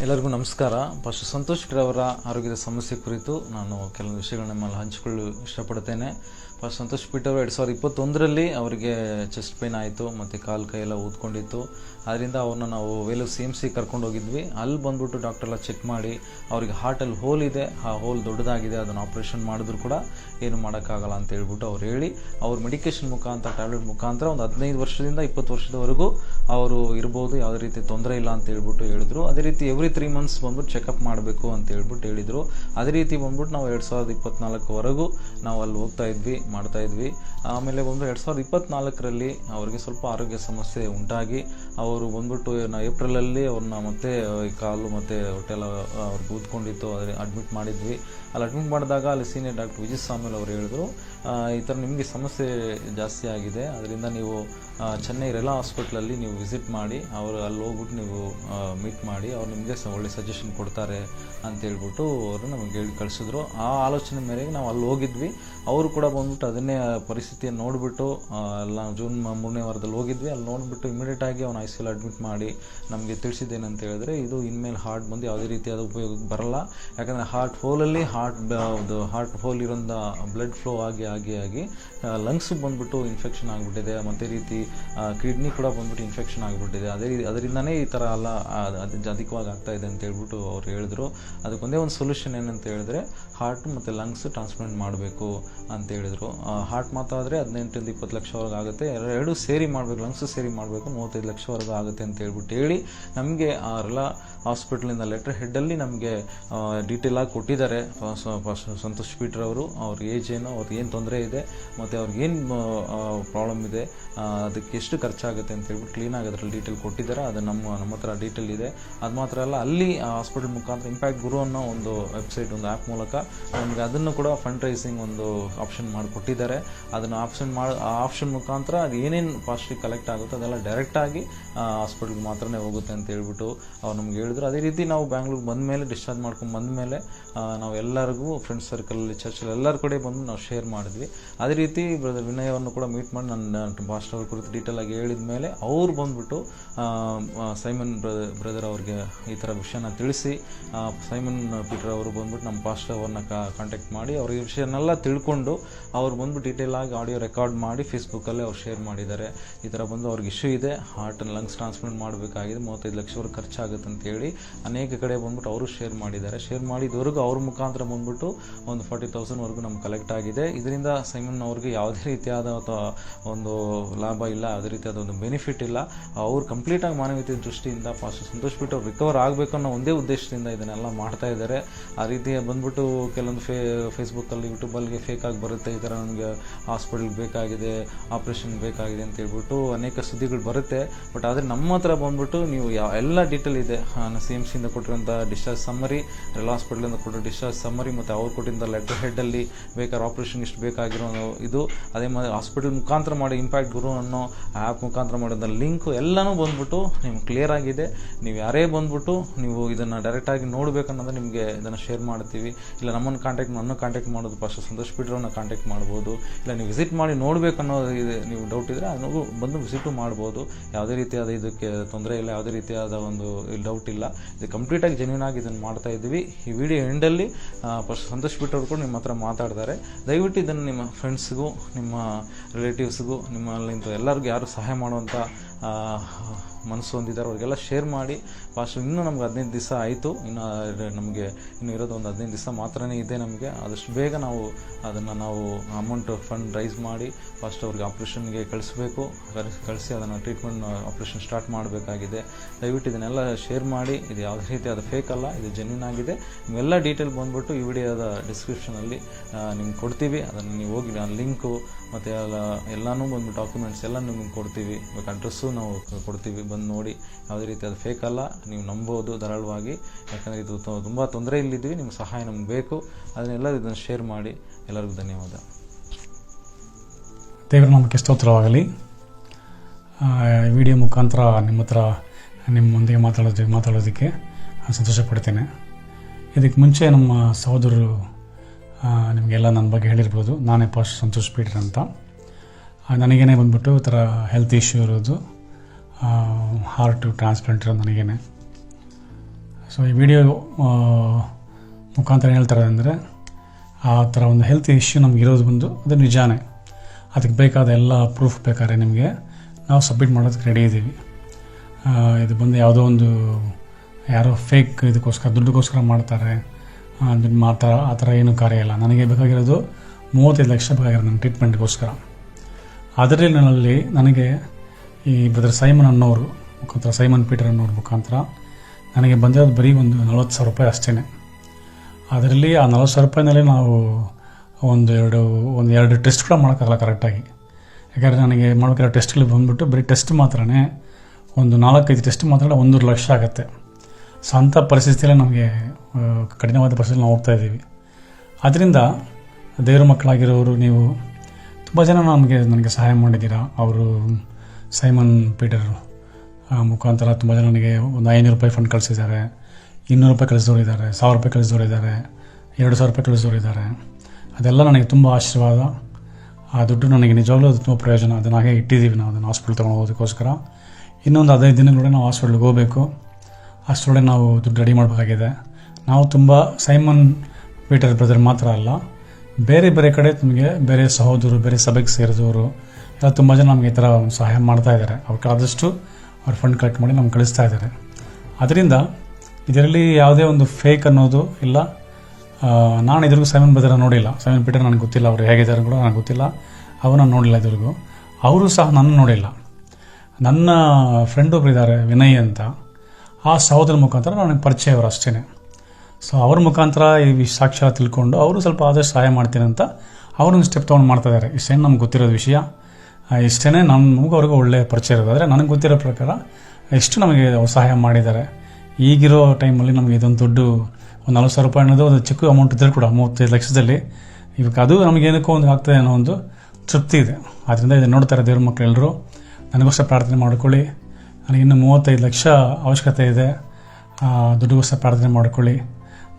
ಎಲ್ಲರಿಗೂ ನಮಸ್ಕಾರ. ಫಸ್ಟ್ ಸಂತೋಷ್ ಅವರ ಆರೋಗ್ಯದ ಸಮಸ್ಯೆ ಕುರಿತು ನಾನು ಕೆಲವು ವಿಷಯಗಳನ್ನ ನಿಮ್ಮಲ್ಲಿ ಹಂಚಿಕೊಳ್ಳಲು ಇಷ್ಟಪಡ್ತೇನೆ. ಫಸ್ಟ್ ಸಂತೋಷ್ ಪೀಟ್ ಅವರು ಎರಡು ಸಾವಿರದ ಇಪ್ಪತ್ತೊಂದರಲ್ಲಿ ಅವರಿಗೆ ಚೆಸ್ಟ್ ಪೇನ್ ಆಯಿತು, ಮತ್ತು ಕಾಲು ಕೈಯೆಲ್ಲ ಊದ್ಕೊಂಡಿತ್ತು. ಅದರಿಂದ ಅವ್ರನ್ನ ನಾವು ವೇಲೂರು ಸಿ ಎಂ ಸಿ ಕರ್ಕೊಂಡು ಹೋಗಿದ್ವಿ. ಅಲ್ಲಿ ಬಂದ್ಬಿಟ್ಟು ಡಾಕ್ಟರ್ ಎಲ್ಲ ಚೆಕ್ ಮಾಡಿ, ಅವ್ರಿಗೆ ಹಾರ್ಟಲ್ಲಿ ಹೋಲ್ ಇದೆ, ಆ ಹೋಲ್ ದೊಡ್ಡದಾಗಿದೆ, ಅದನ್ನು ಆಪ್ರೇಷನ್ ಮಾಡಿದ್ರು ಕೂಡ ಏನು ಮಾಡೋಕ್ಕಾಗಲ್ಲ ಅಂತ ಹೇಳ್ಬಿಟ್ಟು ಅವ್ರು ಹೇಳಿ, ಅವ್ರ ಮೆಡಿಕೇಶನ್ ಮುಖಾಂತರ ಟ್ಯಾಬ್ಲೆಟ್ ಮುಖಾಂತರ ಒಂದು ಹದಿನೈದು ವರ್ಷದಿಂದ ಇಪ್ಪತ್ತು ವರ್ಷದವರೆಗೂ ಅವರು ಇರ್ಬೋದು, ಯಾವುದೇ ರೀತಿ ತೊಂದರೆ ಇಲ್ಲ ಅಂತ ಹೇಳ್ಬಿಟ್ಟು ಹೇಳಿದ್ರು. ಅದೇ ರೀತಿ ಎವ್ರಿ ತ್ರೀ ಮಂತ್ಸ್ ಬಂದ್ಬಿಟ್ಟು ಚೆಕಪ್ ಮಾಡಬೇಕು ಅಂತ ಹೇಳ್ಬಿಟ್ಟು ಹೇಳಿದರು. ಅದೇ ರೀತಿ ಬಂದ್ಬಿಟ್ಟು ನಾವು ಎರಡು ಸಾವಿರದ ಇಪ್ಪತ್ನಾಲ್ಕವರೆಗೂ ನಾವು ಅಲ್ಲಿ ಹೋಗ್ತಾ ಇದ್ವಿ. ಮಾಡ್ತಾ ಇದ್ವಿ. ಆಮೇಲೆ ಬಂದು ಎರಡು ಸಾವಿರದ ಇಪ್ಪತ್ನಾಲ್ಕರಲ್ಲಿ ಅವರಿಗೆ ಸ್ವಲ್ಪ ಆರೋಗ್ಯ ಸಮಸ್ಯೆ ಉಂಟಾಗಿ ಅವರು ಬಂದ್ಬಿಟ್ಟು ಏಪ್ರಿಲಲ್ಲಿ ಅವ್ರನ್ನ ಮತ್ತೆ ಈ ಕಾಲು ಮತ್ತು ಹೊಟ್ಟೆಲ್ಲ ಅವ್ರು ಕೂತ್ಕೊಂಡಿತ್ತು. ಅದ್ರ ಅಡ್ಮಿಟ್ ಮಾಡಿದ್ವಿ. ಅಲ್ಲಿ ಅಡ್ಮಿಟ್ ಮಾಡಿದಾಗ ಅಲ್ಲಿ ಸೀನಿಯರ್ ಡಾಕ್ಟರ್ ವಿಜಯ್ ಸಾಮಿಲ್ ಅವರು ಹೇಳಿದ್ರು ಈ ಥರ ನಿಮಗೆ ಸಮಸ್ಯೆ ಜಾಸ್ತಿ ಆಗಿದೆ. ಅದರಿಂದ ನೀವು ಚೆನ್ನೈ ರೆಲಾ ಹಾಸ್ಪಿಟ್ಲಲ್ಲಿ ನೀವು ವಿಸಿಟ್ ಮಾಡಿ, ಅವರು ಅಲ್ಲಿ ಹೋಗ್ಬಿಟ್ಟು ನೀವು ಮೀಟ್ ಮಾಡಿ, ಅವ್ರು ನಿಮಗೆ ಒಳ್ಳೆ ಸಜೆಷನ್ ಕೊಡ್ತಾರೆ ಅಂತ ಹೇಳ್ಬಿಟ್ಟು ಅವರು ನಮಗೆ ಹೇಳಿ ಕಳಿಸಿದ್ರು. ಆ ಆಲೋಚನೆ ಮೇರೆಗೆ ನಾವು ಅಲ್ಲಿ ಹೋಗಿದ್ವಿ. ಅವರು ಕೂಡ ಬಂದ್ಬಿಟ್ಟು ಅದನ್ನೇ ಪರಿಸ್ಥಿತಿಯನ್ನು ನೋಡಿಬಿಟ್ಟು ಎಲ್ಲ ಜೂನ್ ಮೂರನೇ ವಾರದಲ್ಲಿ ಹೋಗಿದ್ವಿ. ಅಲ್ಲಿ ನೋಡಿಬಿಟ್ಟು ಇಮಿಡಿಯೇಟಾಗಿ ಅವ್ನು ಐ ಸಿ ಅಡ್ಮಿಟ್ ಮಾಡಿ ನಮಗೆ ತಿಳಿಸಿದ್ದೇನಂತ ಹೇಳಿದ್ರೆ, ಇದು ಇನ್ಮೇಲೆ ಹಾರ್ಟ್ ಬಂದು ಯಾವುದೇ ರೀತಿಯಾದ ಉಪಯೋಗಕ್ಕೆ ಬರಲ್ಲ. ಯಾಕಂದರೆ ಹಾರ್ಟ್ ಹೋಲಲ್ಲಿ ಹಾರ್ಟ್ ಅದು ಹಾರ್ಟ್ ಹೋಲ್ ಇರೋಂಥ ಬ್ಲಡ್ ಫ್ಲೋ ಆಗಿ ಆಗಿ ಆಗಿ ಲಂಗ್ಸ್ ಬಂದ್ಬಿಟ್ಟು ಇನ್ಫೆಕ್ಷನ್ ಆಗಿಬಿಟ್ಟಿದೆ. ಮತ್ತು ರೀತಿ ಕಿಡ್ನಿ ಕೂಡ ಬಂದ್ಬಿಟ್ಟು ಇನ್ಫೆಕ್ಷನ್ ಆಗಿಬಿಟ್ಟಿದೆ. ಅದೇ ಅದರಿಂದನೇ ಈ ಥರ ಎಲ್ಲ ಅದು ಅಧಿಕವಾಗಿ ಆಗ್ತಾ ಇದೆ ಅಂತ ಹೇಳ್ಬಿಟ್ಟು ಅವ್ರು ಹೇಳಿದ್ರು. ಅದಕ್ಕೊಂದೇ ಒಂದು ಸೊಲ್ಯೂಷನ್ ಏನಂತ ಹೇಳಿದ್ರೆ ಹಾರ್ಟ್ ಮತ್ತು ಲಂಗ್ಸ್ ಟ್ರಾನ್ಸ್ಪ್ಲಾಂಟ್ ಮಾಡಬೇಕು ಅಂತ ಹೇಳಿದ್ರು. ಹಾರ್ಟ್ ಮಾತಾದರೆ ಹದಿನೆಂಟರಿಂದ ಇಪ್ಪತ್ತು ಲಕ್ಷವರೆಗೆ ಆಗುತ್ತೆ. ಎರಡು- ಸೇರಿ ಮಾಡಬೇಕು, ಲಂಗ್ಸ್ ಸೇರಿ ಮಾಡಬೇಕು, ಮೂವತ್ತೈದು ಲಕ್ಷವರೆಗೂ ಆಗುತ್ತೆ ಅಂತ ಹೇಳ್ಬಿಟ್ಟು ಹೇಳಿ ನಮಗೆ ಆ ರೆಲ್ಲ ಹಾಸ್ಪಿಟ್ಲಿಂದ ಲೆಟರ್ ಹೆಡ್ಡಲ್ಲಿ ನಮಗೆ ಡೀಟೇಲ್ ಆಗಿ ಕೊಟ್ಟಿದ್ದಾರೆ. ಸಂತೋಷ್ ಪೀಟರ್ ಅವರು, ಅವ್ರ ಏಜ್ ಏನು, ಅವ್ರಿಗೆ ಏನು ತೊಂದರೆ ಇದೆ, ಮತ್ತು ಅವ್ರಿಗೇನು ಪ್ರಾಬ್ಲಮ್ ಇದೆ ಅದಕ್ಕೆ ಎಷ್ಟು ಖರ್ಚಾಗುತ್ತೆ ಅಂತ ಹೇಳ್ಬಿಟ್ಟು ಕ್ಲೀನಾಗಿ ಅದರಲ್ಲಿ ಡೀಟೇಲ್ ಕೊಟ್ಟಿದ್ದಾರೆ. ಅದು ನಮ್ಮ ನಮ್ಮ ಹತ್ರ ಡೀಟೇಲ್ ಇದೆ. ಅದು ಮಾತ್ರ ಅಲ್ಲ, ಅಲ್ಲಿ ಹಾಸ್ಪಿಟ್ಲ್ ಮುಖಾಂತರ ಇಂಪ್ಯಾಕ್ಟ್ ಗುರು ಅನ್ನೋ ಒಂದು ವೆಬ್ಸೈಟ್ ಒಂದು ಆ್ಯಪ್ ಮೂಲಕ ನಮಗೆ ಅದನ್ನು ಕೂಡ ಫಂಡ್ ರೈಸಿಂಗ್ ಒಂದು ಆಪ್ಷನ್ ಮಾಡಿಕೊಟ್ಟಿದ್ದಾರೆ ಅದನ್ನು ಆಪ್ಷನ್ ಮಾಡಿ ಆ ಆಪ್ಷನ್ ಮುಖಾಂತರ ಅದು ಏನೇನು ಪಾಸ್ಟಿಗೆ ಕಲೆಕ್ಟ್ ಆಗುತ್ತೋ ಅದೆಲ್ಲ ಡೈರೆಕ್ಟಾಗಿ ಹಾಸ್ಪಿಟಲ್ಗೆ ಮಾತ್ರನೇ ಹೋಗುತ್ತೆ ಅಂತ ಹೇಳ್ಬಿಟ್ಟು ಅವ್ರು ನಮ್ಗೆ ಹೇಳಿದ್ರು. ಅದೇ ರೀತಿ ನಾವು ಬ್ಯಾಂಗ್ಳೂರ್ಗೆ ಬಂದ ಮೇಲೆ ಡಿಸ್ಚಾರ್ಜ್ ಮಾಡ್ಕೊಂಡು ಬಂದ ಮೇಲೆ ನಾವು ಎಲ್ಲರಿಗೂ ಫ್ರೆಂಡ್ಸ್ ಸರ್ಕಲಲ್ಲಿ ಚರ್ಚಲ್ಲಿ ಎಲ್ಲರ ಕಡೆ ಬಂದು ನಾವು ಶೇರ್ ಮಾಡಿದ್ವಿ. ಅದೇ ರೀತಿ ಬ್ರದರ್ ವಿನಯ್ ಅವ್ರನ್ನು ಕೂಡ ಮೀಟ್ ಮಾಡಿ ನನ್ನ ಭಾಷಣ ಅವ್ರ ಕುರಿತು ಆಗಿ ಹೇಳಿದ ಮೇಲೆ ಅವ್ರು ಬಂದ್ಬಿಟ್ಟು ಸೈಮನ್ ಬ್ರದರ್ ಬ್ರದರ್ ಅವ್ರಿಗೆ ಈ ಥರ ವಿಷಯನ ತಿಳಿಸಿ ಸೈಮನ್ ಪೀಟರ್ ಅವರು ಬಂದ್ಬಿಟ್ಟು ನಮ್ಮ ಪಾಸ್ಟರ್ ಅವ್ರನ್ನ ಕಾಂಟ್ಯಾಕ್ಟ್ ಮಾಡಿ ಅವ್ರ ಈ ವಿಷಯನೆಲ್ಲ ತಿಳ್ಕೊಂಡು ಅವ್ರು ಬಂದ್ಬಿಟ್ಟು ಡೀಟೇಲ್ ಆಗಿ ಆಡಿಯೋ ರೆಕಾರ್ಡ್ ಮಾಡಿ ಫೇಸ್ಬುಕ್ಕಲ್ಲೇ ಅವ್ರು ಶೇರ್ ಮಾಡಿದ್ದಾರೆ. ಈ ಥರ ಬಂದು ಅವ್ರಿಗೆ ಇಶ್ಯೂ ಇದೆ. ಹಾರ್ಟ್ ಆ್ಯಂಡ್ ಲಂಗ್ಸ್ ಟ್ರಾನ್ಸ್ಪ್ಲಾಂಟ್ ಮಾಡಬೇಕಾಗಿದೆ. ಮೂವತ್ತೈದು ಲಕ್ಷವರೆಗೆ ಖರ್ಚಾಗುತ್ತೆ ಅಂತ ಹೇಳಿ ಅನೇಕ ಕಡೆ ಬಂದ್ಬಿಟ್ಟು ಅವರು ಶೇರ್ ಮಾಡಿದ್ದಾರೆ. ಶೇರ್ ಮಾಡಿದವರೆಗೂ ಅವ್ರ ಮುಖಾಂತರ ಬಂದ್ಬಿಟ್ಟು ಒಂದು ಫಾರ್ಟಿ ತೌಸಂಡ್ವರೆಗೂ ನಮ್ಗೆ ಕಲೆಕ್ಟ್ ಆಗಿದೆ. ಇದರಿಂದ ಸೈಮನ್ ಅವ್ರಿಗೆ ಯಾವುದೇ ರೀತಿಯಾದ ಅಥವಾ ಒಂದು ಲಾಭ ಇಲ್ಲ, ಯಾವುದೇ ರೀತಿಯಾದ ಒಂದು ಬೆನಿಫಿಟ್ ಇಲ್ಲ. ಅವ್ರು ಕಂಪ್ಲೀಟಾಗಿ ಮಾನವೀಯತೆ ದೃಷ್ಟಿಯಿಂದ ಫಾಸ್ಟ್ ಸಂತೋಷ್ ಬಿಟ್ಟು ಅವ್ರು ರಿಕವರ್ ಆಗಬೇಕು ಅನ್ನೋ ಒಂದೇ ಉದ್ದೇಶದಿಂದ ಇದನ್ನೆಲ್ಲ ಮಾಡ್ತಾ ಇದ್ದಾರೆ. ಆ ರೀತಿ ಬಂದ್ಬಿಟ್ಟು ಕೆಲವೊಂದು ಫೇ ಫೇಸ್ಬುಕ್ಕಲ್ಲಿ ಯೂಟ್ಯೂಬಲ್ಲಿ ಫೇಕ್ ಆಗಿ ಬರುತ್ತೆ ಈ ಥರ ಅವನಿಗೆ ಹಾಸ್ಪಿಟಲ್ಗೆ ಬೇಕಾಗಿದೆ, ಆಪ್ರೇಷನ್ ಬೇಕಾಗಿದೆ ಅಂತ ಹೇಳ್ಬಿಟ್ಟು ಅನೇಕ ಸುದ್ದಿಗಳು ಬರುತ್ತೆ. ಬಟ್ ಆದರೆ ನಮ್ಮ ಹತ್ರ ಬಂದ್ಬಿಟ್ಟು ನೀವು ಯಾವ ಎಲ್ಲ ಡೀಟೇಲ್ ಇದೆ. ಸಿ ಎಂ ಸಿಯಿಂದ ಕೊಟ್ಟಿರೋಂಥ ಡಿಸ್ಚಾರ್ಜ್ ಸಮ್ಮರಿ ರೆಲ್ ಹಾಸ್ಪಿಟಲಿಂದ ಕೊಟ್ಟಿರೋ ಡಿಸ್ಚಾರ್ಜ್ ಸಮ್ಮರಿ ಮತ್ತು ಅವ್ರು ಕೊಟ್ಟಿದ್ದ ಲೆಟರ್ ಹೆಡ್ಡಲ್ಲಿ ಬೇಕಾದ್ರೆ ಆಪ್ರೇಷನ್ ಇಷ್ಟು ಬೇಕಾಗಿರೋ ಇದು. ಅದೇ ಮಾದರಿ ಹಾಸ್ಪಿಟಲ್ ಮುಖಾಂತರ ಮಾಡಿ ಇಂಪ್ಯಾಕ್ಟ್ ಗುರು ಅನ್ನೋ ಆ್ಯಪ್ ಮುಖಾಂತರ ಮಾಡಿದ ಲಿಂಕು ಎಲ್ಲನೂ ಬಂದ್ಬಿಟ್ಟು ನಿಮ್ಗೆ ಕ್ಲಿಯರ್ ಆಗಿದೆ. ನೀವು ಯಾರೇ ಬಂದ್ಬಿಟ್ಟು ನೀವು ಇದನ್ನು ಡೈರೆಕ್ಟಾಗಿ ನೋಡಬೇಕನ್ನೋದು ನಿಮಗೆ ಇದನ್ನು ಶೇರ್ ಮಾಡ್ತೀವಿ. ಇಲ್ಲ ನಮ್ಮನ್ನು ಕಾಂಟ್ಯಾಕ್ಟ್ ನನ್ನ ಕಾಂಟ್ಯಾಕ್ಟ್ ಮಾಡೋದು ಫಸ್ಟ್ ಸಂತೋಷ್ ಪೀಟ್ರನ್ನ ಕಾಂಟ್ಯಾಕ್ಟ್ ಮಾಡಿ ಮಾಡ್ಬೋದು. ಇಲ್ಲ, ನೀವು ವಿಸಿಟ್ ಮಾಡಿ ನೋಡಬೇಕು ಅನ್ನೋದು ಇದೆ ನೀವು ಡೌಟ್ ಇದ್ದರೆ ಅದನ್ನು ಬಂದು ವಿಸಿಟು ಮಾಡ್ಬೋದು. ಯಾವುದೇ ರೀತಿಯಾದ ಇದಕ್ಕೆ ತೊಂದರೆ ಇಲ್ಲ, ಯಾವುದೇ ರೀತಿಯಾದ ಒಂದು ಡೌಟ್ ಇಲ್ಲ. ಇದು ಕಂಪ್ಲೀಟಾಗಿ ಜೆನ್ಯೂನ್ ಆಗಿ ಇದನ್ನು ಮಾಡ್ತಾ ಇದ್ದೀವಿ. ಈ ವಿಡಿಯೋ ಎಂಡಲ್ಲಿ ಫಸ್ಟ್ ಸಂತೋಷ್ ಬಿಟ್ಟವ್ರು ಕೂಡ ನಿಮ್ಮ ಹತ್ರ ಮಾತಾಡ್ತಾರೆ. ದಯವಿಟ್ಟು ಇದನ್ನು ನಿಮ್ಮ ಫ್ರೆಂಡ್ಸ್ಗೂ ನಿಮ್ಮ ರಿಲೇಟಿವ್ಸ್ಗೂ ನಿಮ್ಮಲ್ಲಿಂದ ಎಲ್ಲರಿಗೂ ಯಾರು ಸಹಾಯ ಮಾಡುವಂಥ ಮನಸ್ಸು ಹೊಂದಿದ್ದಾರೆ ಅವ್ರಿಗೆಲ್ಲ ಶೇರ್ ಮಾಡಿ. ಫಾಸ್ಟ್ ಇನ್ನೂ ನಮ್ಗೆ ಹದಿನೈದು ದಿವಸ ಆಯಿತು. ಇನ್ನು ನಮಗೆ ಇನ್ನು ಇರೋದು ಒಂದು ಹದಿನೈದು ದಿವಸ ಮಾತ್ರನೇ ಇದೆ ನಮಗೆ. ಆದಷ್ಟು ಬೇಗ ನಾವು ಅದನ್ನು ನಾವು ಅಮೌಂಟ್ ಫಂಡ್ ರೈಸ್ ಮಾಡಿ ಫಸ್ಟ್ ಅವ್ರಿಗೆ ಆಪ್ರೇಷನ್ಗೆ ಕಳಿಸ್ಬೇಕು. ಕಳಿಸಿ ಅದನ್ನು ಟ್ರೀಟ್ಮೆಂಟ್ ಆಪ್ರೇಷನ್ ಸ್ಟಾರ್ಟ್ ಮಾಡಬೇಕಾಗಿದೆ. ದಯವಿಟ್ಟು ಇದನ್ನೆಲ್ಲ ಶೇರ್ ಮಾಡಿ. ಇದು ಯಾವುದೇ ಅದು ಫೇಕ್ ಅಲ್ಲ, ಇದು ಜೆನ್ಯೂನ್ ಆಗಿದೆ. ನಿಮ್ಮೆಲ್ಲ ಡೀಟೇಲ್ ಬಂದ್ಬಿಟ್ಟು ಈ ವಿಡಿಯೋದ ಡಿಸ್ಕ್ರಿಪ್ಷನಲ್ಲಿ ನಿಮ್ಗೆ ಕೊಡ್ತೀವಿ. ಅದನ್ನು ನೀವು ಹೋಗಿ ಲಿಂಕು ಮತ್ತು ಎಲ್ಲ ಎಲ್ಲನೂ ಬಂದು ಡಾಕ್ಯುಮೆಂಟ್ಸ್ ಎಲ್ಲ ನಿಮ್ಗೆ ಕೊಡ್ತೀವಿ. ಅಡ್ರೆಸ್ಸು ನಾವು ಕೊಡ್ತೀವಿ. ಬಂದು ನೋಡಿ ಯಾವುದೇ ಅದು ಫೇಕ್ ಅಲ್ಲ, ನೀವು ನಂಬೋದು ಧಾರಾಳವಾಗಿ. ಯಾಕಂದರೆ ಇದು ತುಂಬ ತೊಂದರೆ ಇಲ್ಲಿದ್ವಿ ನಿಮ್ಮ ಸಹಾಯ ನಮ್ಗೆ ಬೇಕು. ಅದನ್ನೆಲ್ಲ ಇದನ್ನು ಶೇರ್ ಮಾಡಿ, ಎಲ್ಲರಿಗೂ ಧನ್ಯವಾದ. ದೇವರ ನಮಗೆ ಸ್ತೋತ್ರವಾಗಲಿ. ವಿಡಿಯೋ ಮುಖಾಂತರ ನಿಮ್ಮ ಹತ್ರ ನಿಮ್ಮೊಂದಿಗೆ ಮಾತಾಡೋದು, ಮಾತಾಡೋದಕ್ಕೆ ಸಂತೋಷ ಪಡ್ತೇನೆ. ಇದಕ್ಕೆ ಮುಂಚೆ ನಮ್ಮ ಸಹೋದರರು ನಿಮಗೆಲ್ಲ ನನ್ನ ಬಗ್ಗೆ ಹೇಳಿರ್ಬೋದು. ನಾನೇ ಪಾಸ್ಟ್ ಸಂತೋಷ್ ಪೀಟರ್ ಅಂತ. ನನಗೇನೆ ಬಂದ್ಬಿಟ್ಟು ಈ ಥರ ಹೆಲ್ತ್ ಇಶ್ಯೂ ಇರೋದು. ಹಾರ್ಟ್ ಟ್ರಾನ್ಸ್ಪ್ಲಾಂಟ್ ಇರೋದು ನನಗೇನೆ. ಸೊ ಈ ವಿಡಿಯೋ ಮುಖಾಂತರ ಹೇಳ್ತಾರೆ ಅಂದರೆ, ಆ ಥರ ಒಂದು ಹೆಲ್ತ್ ಇಶ್ಯೂ ನಮ್ಗೆ ಇರೋದು ಬಂದು ಅದು ನಿಜಾನೇ. ಅದಕ್ಕೆ ಬೇಕಾದ ಎಲ್ಲ ಪ್ರೂಫ್ ಬೇಕಾದ್ರೆ ನಿಮಗೆ ನಾವು ಸಬ್ಮಿಟ್ ಮಾಡೋದಕ್ಕೆ ರೆಡಿ ಇದ್ದೀವಿ. ಇದು ಬಂದು ಯಾವುದೋ ಒಂದು, ಯಾರೋ ಫೇಕ್ ಇದಕ್ಕೋಸ್ಕರ, ದುಡ್ಡುಗೋಸ್ಕರ ಮಾಡ್ತಾರೆ. ದುಡ್ಡು ಮಾಡ್ತಾರೆ ಆ ಥರ ಏನೂ ಕಾರ್ಯ ಇಲ್ಲ. ನನಗೆ ಬೇಕಾಗಿರೋದು ಮೂವತ್ತೈದು ಲಕ್ಷ ಬೇಕಾಗಿರೋದು ನನ್ನ ಟ್ರೀಟ್ಮೆಂಟ್ಗೋಸ್ಕರ ಅದರಲ್ಲಿ ನನಗೆ ಈ ಬ್ರದರ್ ಸೈಮನ್ ಅನ್ನೋರು, ಮುಖಾಂತರ ಸೈಮನ್ ಪೀಟರ್ ಅನ್ನೋರ ಮುಖಾಂತರ ನನಗೆ ಬಂದಿರೋದು ಬರೀ ಒಂದು ನಲ್ವತ್ತು ಸಾವಿರ ರೂಪಾಯಿ ಅಷ್ಟೇ ಅದರಲ್ಲಿ ಆ ನಲ್ವತ್ತು ಸಾವಿರ ರೂಪಾಯಿನಲ್ಲಿ ನಾವು ಒಂದು ಎರಡು ಒಂದು ಎರಡು ಟೆಸ್ಟ್ ಕೂಡ ಮಾಡೋಕ್ಕಾಗಲ್ಲ ಕರೆಕ್ಟಾಗಿ ಯಾಕಂದರೆ ನನಗೆ ಮಾಡೋಕ್ಕಿರೋ ಟೆಸ್ಟ್ಗಳು ಬಂದ್ಬಿಟ್ಟು ಬರೀ ಟೆಸ್ಟ್ ಮಾತ್ರನೇ ಒಂದು ನಾಲ್ಕೈದು ಟೆಸ್ಟ್ ಮಾತ್ರ ಒಂದೂವರೆ ಲಕ್ಷ ಆಗುತ್ತೆ. ಸೊ ಅಂಥ ಪರಿಸ್ಥಿತಿಯಲ್ಲೇ ನಮಗೆ ಕಠಿಣವಾದ ಪರಿಸ್ಥಿತಿಯಲ್ಲಿ ನಾವು ಹೋಗ್ತಾ ಇದ್ದೀವಿ. ಅದರಿಂದ ದೇವ್ರ ಮಕ್ಕಳಾಗಿರೋರು ನೀವು ತುಂಬ ಜನ ನಮಗೆ, ನನಗೆ ಸಹಾಯ ಮಾಡಿದ್ದೀರಾ. ಅವರು ಸೈಮನ್ ಪೀಟರ್ ಮುಖಾಂತರ ತುಂಬ ಜನ ನನಗೆ ಒಂದು ಐನೂರು ರೂಪಾಯಿ ಫಂಡ್ ಕಳಿಸಿದ್ದಾರೆ, ಇನ್ನೂರು ರೂಪಾಯಿ ಕಳಿಸಿದವರು ಇದ್ದಾರೆ ಸಾವಿರ ರೂಪಾಯಿ ಕಳಿಸಿದವರು ಇದ್ದಾರೆ ಎರಡು ಸಾವಿರ ರೂಪಾಯಿ ಕಳಿಸಿದವರು ಇದ್ದಾರೆ ಅದೆಲ್ಲ ನನಗೆ ತುಂಬ ಆಶೀರ್ವಾದ. ಆ ದುಡ್ಡು ನನಗೆ ನಿಜವಾಗ್ಲೂ ಅದು ತುಂಬ ಪ್ರಯೋಜನ. ಅದನ್ನು ಹಾಗೆ ಇಟ್ಟಿದ್ದೀವಿ ನಾವು, ಅದನ್ನು ಹಾಸ್ಪಿಟಲ್ ತೊಗೊಂಡು ಇನ್ನೊಂದು ಹದಿನೈದು ದಿನಗಳೊಳಗೆ ನಾವು ಹಾಸ್ಪಿಟ್ಲಿಗೆ ಹೋಗಬೇಕು. ಅಷ್ಟರೊಳಗೆ ನಾವು ದುಡ್ಡು ರೆಡಿ ಮಾಡಬೇಕಾಗಿದೆ. ನಾವು ತುಂಬ ಸೈಮನ್ ಪೀಟರ್ ಬ್ರದರ್ ಮಾತ್ರ ಅಲ್ಲ, ಬೇರೆ ಬೇರೆ ಕಡೆ ನಿಮಗೆ ಬೇರೆ ಸಹೋದರರು, ಬೇರೆ ಸಭೆಗೆ ಸೇರಿದವರು ಎಲ್ಲ ತುಂಬ ಜನ ನಮಗೆ ಈ ಥರ ಸಹಾಯ ಮಾಡ್ತಾ ಇದ್ದಾರೆ ಅವ್ರು ಆದಷ್ಟು ಅವ್ರ ಫಂಡ್ ಕಲೆಕ್ಟ್ ಮಾಡಿ ನಮ್ಗೆ ಕಳಿಸ್ತಾ ಇದ್ದಾರೆ ಅದರಿಂದ ಇದರಲ್ಲಿ ಯಾವುದೇ ಒಂದು ಫೇಕ್ ಅನ್ನೋದು ಇಲ್ಲ. ನಾನು ಇದ್ರಿಗೂ ಸೈಮನ್ ಬದರ ನೋಡಿಲ್ಲ. ಸೈಮನ್ ಪೀಟರ್ ನನಗೆ ಗೊತ್ತಿಲ್ಲ ಅವರು ಹೇಗಿದ್ದಾರೆ ಕೂಡ ನನಗೆ ಗೊತ್ತಿಲ್ಲ. ಅವನ್ನ ನೋಡಿಲ್ಲ ಇದ್ರಿಗೂ. ಅವರು ಸಹ ನನ್ನ ನೋಡಿಲ್ಲ. ನನ್ನ ಫ್ರೆಂಡ್ ಒಬ್ರು ಇದ್ದಾರೆ ವಿನಯ್ ಅಂತ. ಆ ಸಹೋದರ ಮುಖಾಂತರ ನನಗೆ ಪರಿಚಯ ಅವರು ಅಷ್ಟೇ ಸೊ ಅವ್ರ ಮುಖಾಂತರ ಈ ಸಾಕ್ಷ್ಯ ತಿಳ್ಕೊಂಡು ಅವರು ಸ್ವಲ್ಪ ಆದಷ್ಟು ಸಹಾಯ ಮಾಡ್ತೀನಿ ಅಂತ ಅವರೊಂದು ಸ್ಟೆಪ್ ತೊಗೊಂಡು ಮಾಡ್ತಾ ಇದ್ದಾರೆ ಇಷ್ಟೇನು ನಮ್ಗೆ ಗೊತ್ತಿರೋದು ವಿಷಯ. ಇಷ್ಟೇ ನಮಗೂ ಅವ್ರಿಗೂ ಒಳ್ಳೆಯ ಪರಿಚಯ ಇರೋದು ಆದರೆ ನನಗೆ ಗೊತ್ತಿರೋ ಪ್ರಕಾರ ಎಷ್ಟು ನಮಗೆ ಸಹಾಯ ಮಾಡಿದ್ದಾರೆ. ಈಗಿರೋ ಟೈಮಲ್ಲಿ ನಮಗೆ ಇದೊಂದು ದುಡ್ಡು ಒಂದು ನಲ್ವತ್ತು ಸಾವಿರ ರೂಪಾಯಿ ಅನ್ನೋದು ಒಂದು ಚಿಕ್ಕ ಅಮೌಂಟ್ ಇದ್ದರೆ ಕೂಡ, ಮೂವತ್ತೈದು ಲಕ್ಷದಲ್ಲಿ. ಇವಾಗ ಅದು ನಮಗೆ ಏನಕ್ಕೋ ಒಂದು ಆಗ್ತದೆ ಅನ್ನೋ ಒಂದು ತೃಪ್ತಿ ಇದೆ. ಆದ್ದರಿಂದ ಇದನ್ನು ನೋಡ್ತಾರೆ ದೇವ್ರ ಮಕ್ಕಳು ಎಲ್ಲರೂ ನನಗೋಸ್ಕರ ಪ್ರಾರ್ಥನೆ ಮಾಡ್ಕೊಳ್ಳಿ. ನನಗೆ ಇನ್ನೂ ಮೂವತ್ತೈದು ಲಕ್ಷ ಅವಶ್ಯಕತೆ ಇದೆ. ದುಡ್ಡುಗೋಸ್ಕರ ಪ್ರಾರ್ಥನೆ ಮಾಡ್ಕೊಳ್ಳಿ.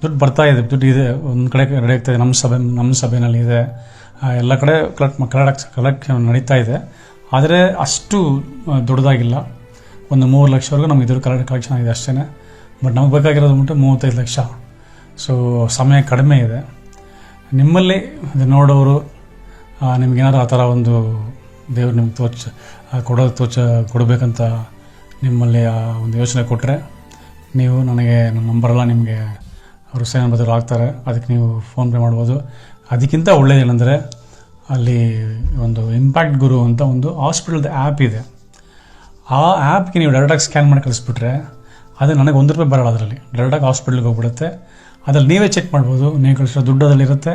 ದುಡ್ಡು ಬರ್ತಾ ಇದೆ. ದುಡ್ಡು ಇದೆ. ಒಂದು ಕಡೆ ರೆಡಿ ಆಗ್ತಾ ಇದೆ ನಮ್ಮ ಸಭೆ ನಮ್ಮ ಸಭೆಯಲ್ಲಿ ಇದೆ. ಎಲ್ಲ ಕಡೆ ಕಲೆಕ್ಟ್ ಕಲೆಕ್ಟ್ ಕಲೆಕ್ಷನ್ ನಡೀತಾ ಇದೆ. ಆದರೆ ಅಷ್ಟು ದೊಡ್ಡದಾಗಿಲ್ಲ. ಒಂದು ಮೂರು ಲಕ್ಷವರೆಗೂ ನಮಗೆ ಇದ್ರ ಕಲೆಕ್ಟ್ ಕಲೆಕ್ಷನ್ ಆಗಿದೆ ಅಷ್ಟೇ ಬಟ್ ನಮ್ಗೆ ಬೇಕಾಗಿರೋದು ಬಿಟ್ಟು ಮೂವತ್ತೈದು ಲಕ್ಷ. ಸೊ ಸಮಯ ಕಡಿಮೆ ಇದೆ. ನಿಮ್ಮಲ್ಲಿ ನೋಡೋರು ನಿಮ್ಗೇನಾದ್ರು ಆ ಥರ ಒಂದು ದೇವ್ರು ನಿಮ್ಗೆ ತೋಚ ಕೊಡೋದು ಕೊಡೋ ತೋಚ ಕೊಡಬೇಕಂತ ನಿಮ್ಮಲ್ಲಿ, ಆ, ಒಂದು ಯೋಚನೆ ಕೊಟ್ಟರೆ ನೀವು ನನಗೆ, ನನ್ನ ನಂಬರೆಲ್ಲ ನಿಮಗೆ ಅವರು ಸೈನ್ ಬದಲು ಆಗ್ತಾರೆ ಅದಕ್ಕೆ ನೀವು ಫೋನ್ಪೇ ಮಾಡ್ಬೋದು. ಅದಕ್ಕಿಂತ ಒಳ್ಳೆಯದೇನೆಂದರೆ ಅಲ್ಲಿ ಒಂದು ಇಂಪ್ಯಾಕ್ಟ್ ಗುರು ಅಂತ ಒಂದು ಹಾಸ್ಪಿಟಲ್ದ ಆ್ಯಪ್ ಇದೆ. ಆ ಆ್ಯಪ್ಗೆ ನೀವು ಡೈರೆಕ್ಟಾಗಿ ಸ್ಕ್ಯಾನ್ ಮಾಡಿ ಕಳಿಸ್ಬಿಟ್ರೆ ಅದು ನನಗೆ ಒಂದು ರೂಪಾಯಿ ಬರೋಲ್ಲ ಅದರಲ್ಲಿ. ಡೈರೆಕ್ಟಾಗಿ ಹಾಸ್ಪಿಟ್ಲಿಗೆ ಹೋಗ್ಬಿಡುತ್ತೆ. ಅದರಲ್ಲಿ ನೀವೇ ಚೆಕ್ ಮಾಡ್ಬೋದು, ನೀವು ಕಳಿಸೋ ದುಡ್ಡು ಅದರಲ್ಲಿರುತ್ತೆ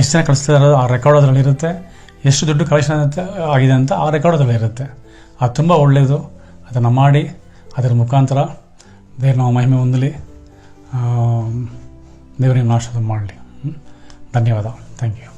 ಎಷ್ಟು ಜನ ಕಳಿಸ್ತಿದಾರೋ ಆ ರೆಕಾರ್ಡ್ ಅದರಲ್ಲಿರುತ್ತೆ ಎಷ್ಟು ದುಡ್ಡು ಕಲೆಕ್ಷನ್ ಆಗಿದೆ ಅಂತ ಆ ರೆಕಾರ್ಡ್ ಅದರಲ್ಲಿ ಇರುತ್ತೆ. ಅದು ತುಂಬ ಒಳ್ಳೆಯದು ಅದನ್ನು ಮಾಡಿ, ಅದರ ಮುಖಾಂತರ ದೇವ್ರ ನಾವು ಮಹಿಮೆ ಹೊಂದಲಿ. ದೇವರಿಗೆ ನಾಶದ ಮಾಡಲಿ. ಧನ್ಯವಾದ ಥ್ಯಾಂಕ್ ಯು